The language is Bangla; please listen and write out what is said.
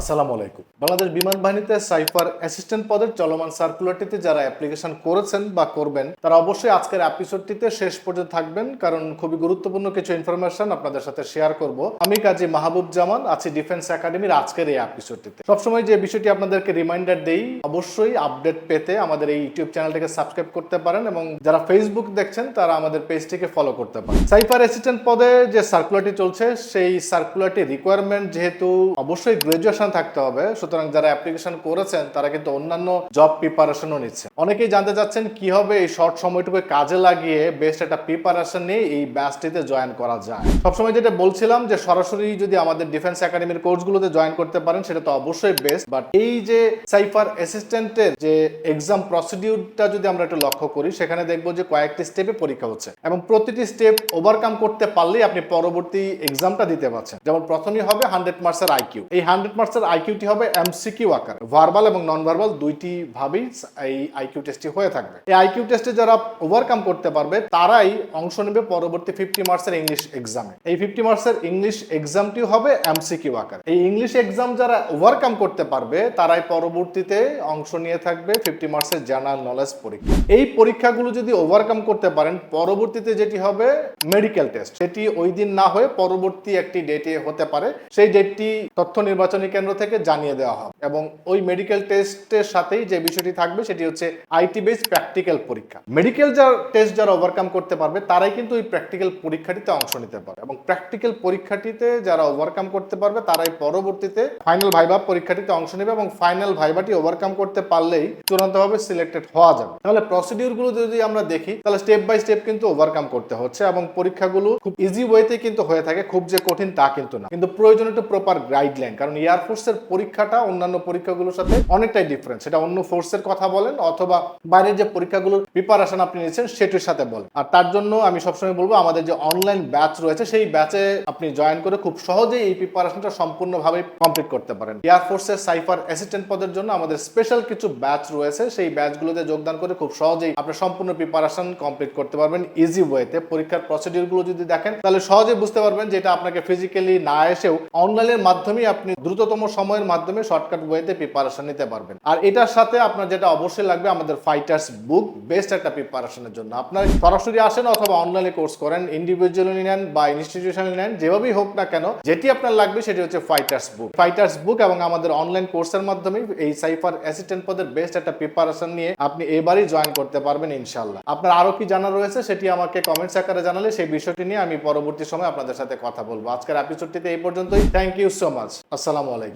আসসালামু আলাইকুম। বাংলাদেশ বিমান বাহিনীতে সাইফার অ্যাসিস্ট্যান্ট পদের চলমান সার্কুলারটিতে যারা অ্যাপ্লিকেশন করেছেন বা করবেন, তারা অবশ্যই আজকের এপিসোডটিতে শেষ পর্যন্ত থাকবেন, কারণ খুবই গুরুত্বপূর্ণ কিছু ইনফরমেশন আপনাদের সাথে শেয়ার করব। আমি কাজী মাহবুব জামান আছি ডিফেন্স একাডেমির আজকের এই এপিসোডটিতে সবসময় যে বিষয়টি আপনাদেরকে রিমাইন্ডার দেই, অবশ্যই আপডেট পেতে আমাদের এই ইউটিউব চ্যানেলটিকে সাবস্ক্রাইব করতে পারেন এবং যারা ফেসবুক দেখছেন, তারা আমাদের পেজটিকে ফলো করতে পারেন। সাইফার অ্যাসিস্ট্যান্ট পদে যে সার্কুলারটি চলছে, সেই সার্কুলারটি রিকোয়ারমেন্ট যেহেতু অবশ্যই গ্রাজুয়েশন থাকতে হবে। সুতরাং যারা অ্যাপ্লিকেশন করেছেন, তারা কিন্তু অন্যান্য জব প্রিপারেশনও নিচ্ছে অনেকেই জানতে চাচ্ছেন কি হবে এই শর্ট সময়টুকু কাজে লাগিয়ে বেস্ট একটা প্রিপারেশন নিয়ে এই ব্যাচটিতে জয়েন করা যায়। সবসময় যেটা বলছিলাম যে সরাসরি যদি আমাদের ডিফেন্স একাডেমির কোর্সগুলোতে জয়েন করতে পারেন, সেটা তো অবশ্যই বেস্ট বাট এই যে সাইফার অ্যাসিস্ট্যান্টের যে এক্সাম প্রসিডিউরটা যদি আমরা একটু লক্ষ্য করি, সেখানে দেখব যে কয়েকটি স্টেপে পরীক্ষা হচ্ছে। এবং প্রতিটি স্টেপ ওভারকাম করতে পারলেই আপনি পরবর্তী এক্সামটা দিতে পারছেন। যেমন প্রথমেই হবে হান্ড্রেড মার্কসের আইকিউ এই হান্ড্রেড মার্কসের আইকিউটি হবে এমসিকিউ আকার। ভার্বাল এবং নন ভার্বাল দুইটি ভাবেই এই আইকিউ টেস্টটি হয়ে থাকবে। এই আইকিউ টেস্টে যারা ওভারকাম করতে পারবে, তারাই অংশ নেবে পরবর্তী ফিফটি মার্কসের ইংলিশ এক্সামে এই ফিফটি মার্কসের ইংলিশ এক্সামটি হবে এমসিকিউ আকার। এই ইংলিশ এক্সাম যারা ওভারকাম করতে পারবে, তারাই পরবর্তীতে অংশ নিয়ে থাকবে ফিফটি মার্কসের জার্নাল নলেজ পরীক্ষা। এই পরীক্ষাগুলো যদি ওভারকাম করতে পারেন, পরবর্তীতে যেটি হবে মেডিকেল টেস্ট সেটি ওই দিন না হয়ে পরবর্তী একটি ডেটে হতে পারে। সেই ডেটটি তথ্য নির্বাচনী কেন্দ্র থেকে জানিয়ে দেওয়া হবে। এবং ওই মেডিকেল টেস্টের সাথেই যে বিষয়টি থাকবে, সেটি হচ্ছে আইটি বেস প্র্যাকটিক্যাল পরীক্ষা। মেডিকেল যার টেস্ট যারা ওভারকাম করতে পারবে, তারাই কিন্তু ওই প্র্যাকটিক্যাল পরীক্ষাটিতে অংশ নিতে পারবে। এবং প্র্যাকটিক্যাল পরীক্ষাটিতে যারা ওভারকাম করতে পারবে, তারাই পরবর্তীতে ফাইনাল ভাইবা পরীক্ষাটিতে অংশ নেবে এবং ফাইনাল ভাইবাটি ওভারকাম করতে পারলেই চূড়ান্তভাবে সিলেক্টেড হওয়া যাবে। তাহলে প্রসিডিউরগুলো যদি আমরা দেখি, তাহলে স্টেপ বাই স্টেপ কিন্তু ওভারকাম করতে হচ্ছে এবং পরীক্ষাগুলো খুব ইজি ওয়েতে কিন্তু হয়ে থাকে, খুব যে কঠিন তা কিন্তু না। কিন্তু প্রয়োজন একটু প্রপার গাইডলাইন কারণ এয়ারফোর্সের পরীক্ষাটা অন্যান্য পরীক্ষাগুলোর সাথে অনেকটাই ডিফারেন্স সেটা অন্য ফোর্সের কথা বলেন অথবা বাইরের যে পরীক্ষাগুলোর প্রিপারেশন আপনি নিচ্ছেন সেটির সাথে বলেন। আর তার জন্য আমি সবসময় বলব, আমাদের যে অনলাইন ব্যাচ রয়েছে, সেই ব্যাচে আপনি জয়েন করে খুব সহজেই এই প্রিপারেশনটা সম্পূর্ণভাবে কমপ্লিট করতে পারেন। এয়ারফোর্সের সাইফার অ্যাসিস্ট্যান্ট পদের জন্য আমাদের স্পেশাল কিছু ব্যাচ রয়েছে। সেই ব্যাচগুলোতে যোগদান করে খুব সহজেই আপনি সম্পূর্ণ প্রিপারেশন কমপ্লিট করতে পারবেন ইজি ওয়েতে পরীক্ষার প্রসিডিউরগুলো যদি দেখেন, তাহলে সহজেই বুঝতে পারবেন যে এটা আপনাকে ফিজিক্যালি না এসেও অনলাইনের মাধ্যমেই আপনি দ্রুততম সময়ের মাধ্যমে শর্টকাট ওয়েতে প্রিপারেশন নিতে পারবেন। আর এটার সাথে আপনার যেটা অবশ্যই লাগবে, আমাদের ফাইটার্স বুক বেস্ট একটা প্রিপারেশনের জন্য। আপনার সরাসরি আসেন অথবা অনলাইনে কোর্স করেন ইন্ডিভিজুয়ালি নেন বা ইনস্টিটিউশনালি নেন, যেভাবেই হোক না কেন, যেটি আপনার লাগবে সেটি হচ্ছে ফাইটার্স বুক ফাইটার্স বুক এবং আমাদের অনলাইন কোর্সের মাধ্যমে এই সাইফার অ্যাসিস্ট্যান্ট পদের বেস্ট একটা প্রিপারেশন নিয়ে আপনি এবারই জয়েন করতে পারবেন ইনশাল্লাহ আপনার আরও কি জানা রয়েছে সেটি আমাকে কমেন্টস আকারে জানালে সেই বিষয়টি নিয়ে আমি পরবর্তী সময় আপনাদের সাথে কথা বলব। আজকের এপিসোডটিতে এই পর্যন্তই। থ্যাংক ইউ সো মাচ আসসালামু আলাইকুম।